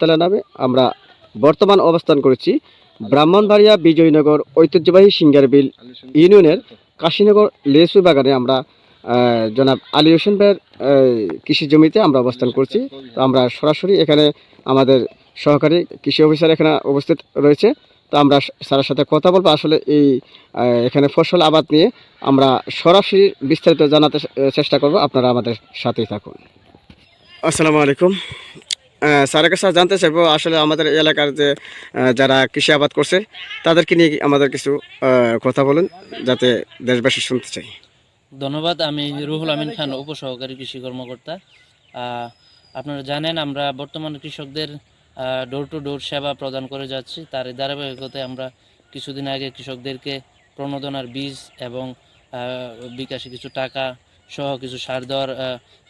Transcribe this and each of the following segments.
তালা নামে আমরা বর্তমান অবস্থান করেছি। ব্রাহ্মণবাড়িয়া বিজয়নগর ঐতিহ্যবাহী সিঙ্গারবিল ইউনিয়নের কাশীনগর লেসু বাগানে আমরা জনাব আলী হোসেন ভাইয়ের কৃষি জমিতে আমরা অবস্থান করছি। তো আমরা সরাসরি এখানে আমাদের সহকারী কৃষি অফিসার এখানে উপস্থিত রয়েছে। তো আমরা স্যারের সাথে কথা বলব। আসলে এই এখানে ফসল আবাদ নিয়ে আমরা সরাসরি বিস্তারিত জানাতে চেষ্টা করব। আপনারা আমাদের সাথেই থাকুন। আসসালামু আলাইকুম। স্যারের কাছে জানতে চাইব, আসলে আমাদের এলাকার যে যারা কৃষি আবাদ করছে, তাদেরকে নিয়ে আমাদের কিছু কথা বলুন, যাতে দেশবাসী শুনতে চাই। ধন্যবাদ, আমি রুহুল আমিন খান, উপসহকারী কৃষি কর্মকর্তা। আপনারা জানেন, আমরা বর্তমান কৃষকদের ডোর টু ডোর সেবা প্রদান করে যাচ্ছি। তার ধারাবাহিকতায় আমরা কিছুদিন আগে কৃষকদেরকে প্রণোদনার বীজ এবং বিকাশে কিছু টাকা সহ কিছু সার দেওয়ার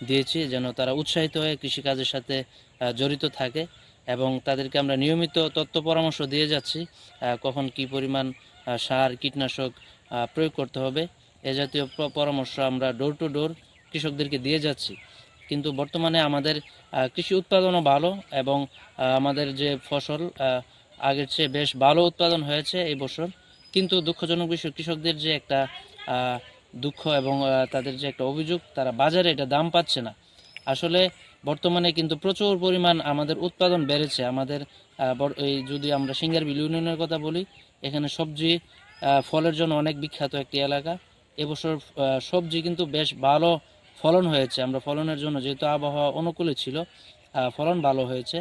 দিয়েছি যেন তারা উৎসাহিত হয়ে কৃষিকাজের সাথে জড়িত থাকে এবং তাদেরকে আমরা নিয়মিত তথ্য পরামর্শ দিয়ে যাচ্ছি কখন কি পরিমাণ সার, কীটনাশক প্রয়োগ করতে হবে। এ জাতীয় পরামর্শ আমরা ডোর টু ডোর কৃষকদেরকে দিয়ে যাচ্ছি। কিন্তু বর্তমানে আমাদের কৃষি উৎপাদনও ভালো এবং আমাদের যে ফসল আগের চেয়ে বেশ ভালো উৎপাদন হয়েছে এই বছর। কিন্তু দুঃখজনক বিষয়, কৃষকদের যে একটা দুঃখ এবং তাদের যে একটা অভিযোগ, তারা বাজারে এটা দাম পাচ্ছে না। আসলে বর্তমানে কিন্তু প্রচুর পরিমাণ আমাদের উৎপাদন বেড়েছে। আমাদের এই যদি আমরা সিঙ্গার সিঙ্গারবিল ইউনিয়নের কথা বলি, এখানে সবজি ফলের জন্য অনেক বিখ্যাত একটি এলাকা। এবছর সবজি কিন্তু বেশ ভালো ফলন হয়েছে। আমরা ফলনের জন্য যেহেতু আবহাওয়া অনুকূলে ছিল ফলন ভালো হয়েছে।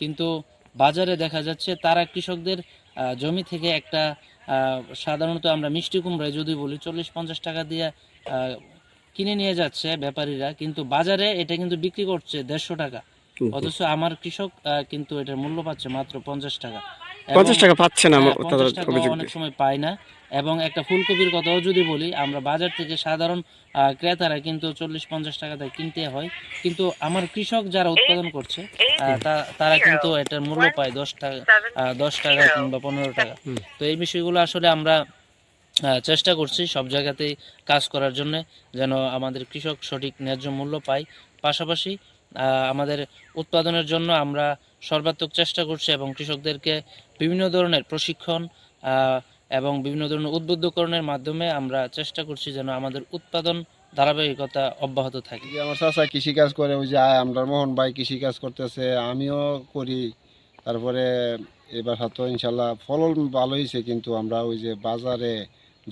কিন্তু বাজারে দেখা যাচ্ছে, তারা কৃষকদের জমি থেকে একটা আহ, সাধারণত আমরা মিষ্টি কুমড়ায় যদি বলি চল্লিশ পঞ্চাশ টাকা দিয়ে আহ, কিনে নিয়ে যাচ্ছে ব্যাপারীরা কিন্তু বাজারে এটা কিন্তু বিক্রি করছে দেড়শো টাকা। অথচ আমার কৃষক আহ, কিন্তু এটার মূল্য পাচ্ছে মাত্র পঞ্চাশ টাকা। পঞ্চাশ টাকা পাচ্ছে না হ্যাঁ, তাদের অভিযোগ অনেক সময় পায় না। এবং একটা ফুলকপির কথাও যদি বলি আমরা বাজার থেকে সাধারণ ক্রেতারা কিন্তু চল্লিশ পঞ্চাশ টাকাতে কিনতে হয়। কিন্তু আমার কৃষক যারা উৎপাদন করছে আহ, তারা কিন্তু এটার মূল্য পায় দশ টাকা আহ, দশ টাকা কিংবা পনেরো টাকা। তো এই বিষয়গুলো আসলে আমরা আহ, চেষ্টা করছি সব জায়গাতেই কাজ করার জন্য যেন আমাদের কৃষক সঠিক ন্যায্য মূল্য পায়। পাশাপাশি আমাদের উৎপাদনের জন্য আমরা সর্বাত্মক চেষ্টা করছি এবং কৃষকদেরকে বিভিন্ন ধরনের প্রশিক্ষণ এবং বিভিন্ন ধরনের উদ্বুদ্ধকরণের মাধ্যমে আমরা চেষ্টা করছি যেন আমাদের উৎপাদন ধারাবাহিকতা অব্যাহত থাকে। আমার চাচা কৃষি কাজ করে, ওই যে আমরা মোহন ভাই কৃষি কাজ করতেছে, আমিও করি। তারপরে এবার হয়তো ইনশাল্লাহ ফলন ভালো হয়েছে, কিন্তু আমরা ওই যে বাজারে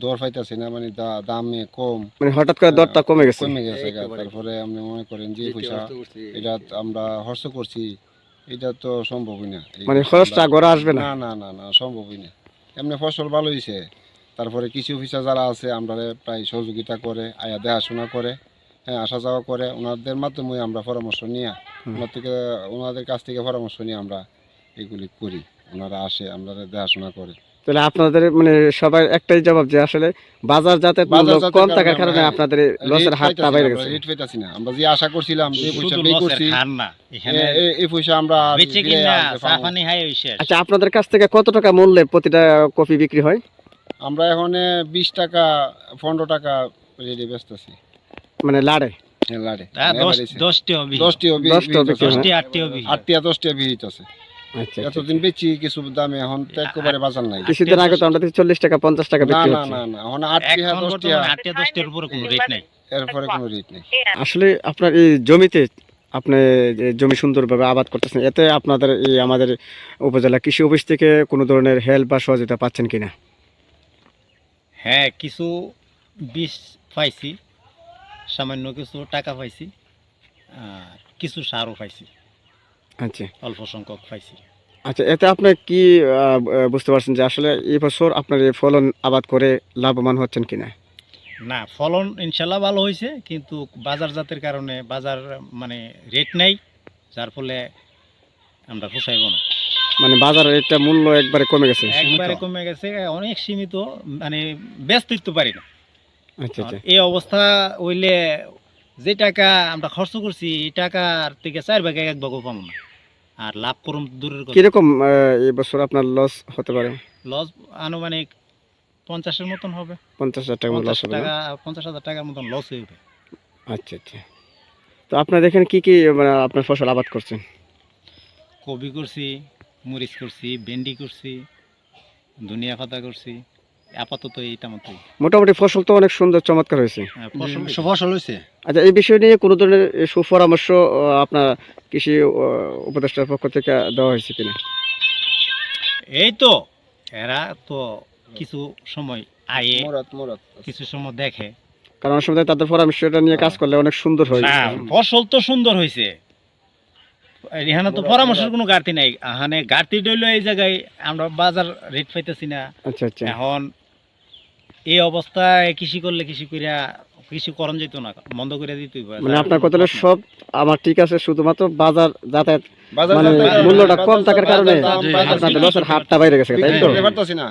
দর পাইতেছি না মানে দামে কম। মানে হঠাৎ করে দরটা কমে গেছে? কমে গেছে তারপরে আপনি মনে করেন যে পয়সা এটা আমরা হর্ষ করছি এটা তো সম্ভবই না। মানে খরচটা গড়া আসবে না? না না না না সম্ভবই না। এমনি ফসল ভালো হয়েছে তারপরে কৃষি অফিসার যারা আছে আমরা প্রায় সহযোগিতা করে আয়া দেখাশোনা করে হ্যাঁ আসা যাওয়া করে ওনাদের মাধ্যমে আমরা পরামর্শ নিয়ে ওনার থেকে ওনাদের কাছ থেকে পরামর্শ নিয়ে আমরা এগুলি করি। ওনারা আসে আমরা দেখাশোনা করে। তাহলে আপনাদের মানে সবার একটাই জবাব যে আসলে বাজার যাতে কম থাকার কারণে আপনাদের লসের হাতটা বাইরে গেছে। রেট পাইতাছি না। আমরা যে আশা করছিলাম যে পয়সা পে করছি খান না এখানে এই পয়সা আমরা বেচে কিনা আনতে না। পানি হাই শেষ আচ্ছা আপনাদের কাছ থেকে কত টাকা মূল্যে প্রতিটা কপি বিক্রি হয়? আমরা এখন বিশ টাকা পনেরো টাকা রেডি বেচতেছি। মানে লাড়ে? হ্যাঁ, লাড়ে। তা দশ দশটি হবে দশটি হবে দশটি হবে কি? দশটি আটটি হবে আটটিয়া দশটিয়া বিহিত আছে। এতদিন বেচি কিছু দামে এখন তো একেবারে বাজার নাই। কিছুদিন আগে তো আমরা চল্লিশ টাকা পঞ্চাশ টাকা বিক্রি না না না এখন আটটিয়া এখন দশটিয়া বর্তমানে আটটি দশটির উপরে কোনো রেট নাই। এরপরে কোনো রেট নেই। আসলে আপনার এই জমিতে আপনি জমি সুন্দরভাবে আবাদ করতেছেন এতে আপনাদের এই আমাদের উপজেলা কৃষি অফিস থেকে কোনো ধরনের হেল্প বা সহযোগিতা পাচ্ছেন কিনা? হ্যাঁ কিছু বিষ পাইছি সামান্য কিছু টাকা পাইছি আর কিছু সারও পাইছি। আচ্ছা। অল্প সংখ্যক পাইছি। আচ্ছা এতে আপনি কি বুঝতে পারছেন যে আসলে এই বছর আপনার এই ফলন আবাদ করে লাভবান হচ্ছেন কিনা? না ফলন ইনশাল্লাহ ভালো হয়েছে কিন্তু বাজার জাতের কারণে বাজার মানে রেট নাই যার ফলে আমরা পোষাইব না। মানে বাজারের এটা মূল্য একবারে কমে গেছে? একবারে কমে গেছে অনেক সীমিত মানে ব্যস্ত দিতে পারি না। আচ্ছা আচ্ছা। এই অবস্থা হইলে যে টাকা আমরা খরচ করছি এই টাকার থেকে চার ভাগে এক ভাগও পাবো না। আর লাভ করুন দূরের কথা। কীরকম আহ, এই বছর আপনার লস হতে পারে? লস আনুমানিক পঞ্চাশের মতন হবে। পঞ্চাশ হাজার টাকা লস হবে টাকা পঞ্চাশ হাজার টাকার মতন লস হইবে আচ্ছা আচ্ছা। তো আপনার এখানে কি কি মানে আপনার ফসল আবাদ করছেন? কবি করছি মরিচ করছি ভেন্ডি করছি ধনিয়া পাতা করছি। আপাতত এইটা মতোই মোটামুটি ফসল তো অনেক সুন্দর চমৎকার হয়েছে। হ্যাঁ, ফসল ফসল হয়েছে? আচ্ছা এই বিষয় নিয়ে কোনো ধরনের সুপরামর্শ আপনার কৃষি উপদেষ্টার পক্ষ থেকে দেওয়া হয়েছে কিনা? এই তো এরা তো কিছু সময় আয়ে কিছু সময় দেখে। কারণ তাদের পরামর্শটা নিয়ে কাজ করলে অনেক সুন্দর হয়। না, ফসল তো সুন্দর হয়েছে। এখানে তো পরামর্শের কোনো ঘাটতি নাই। এখানে ঘাটতি ডইল এই জায়গায় আমরা বাজার রেট পাইতেছি না। আচ্ছা আচ্ছা। এখন এই অবস্থায় কৃষি করলে কৃষি করিয়া কৃষি করণ যেত না বন্ধ করে দিতে মানে আপনার কথা সব আমার ঠিক আছে শুধুমাত্র বাজার যাতায়াত মানে মূল্যটা কম থাকার কারণে আপনাদের লসের হাতটা বাইরে গেছে তাই তো? না।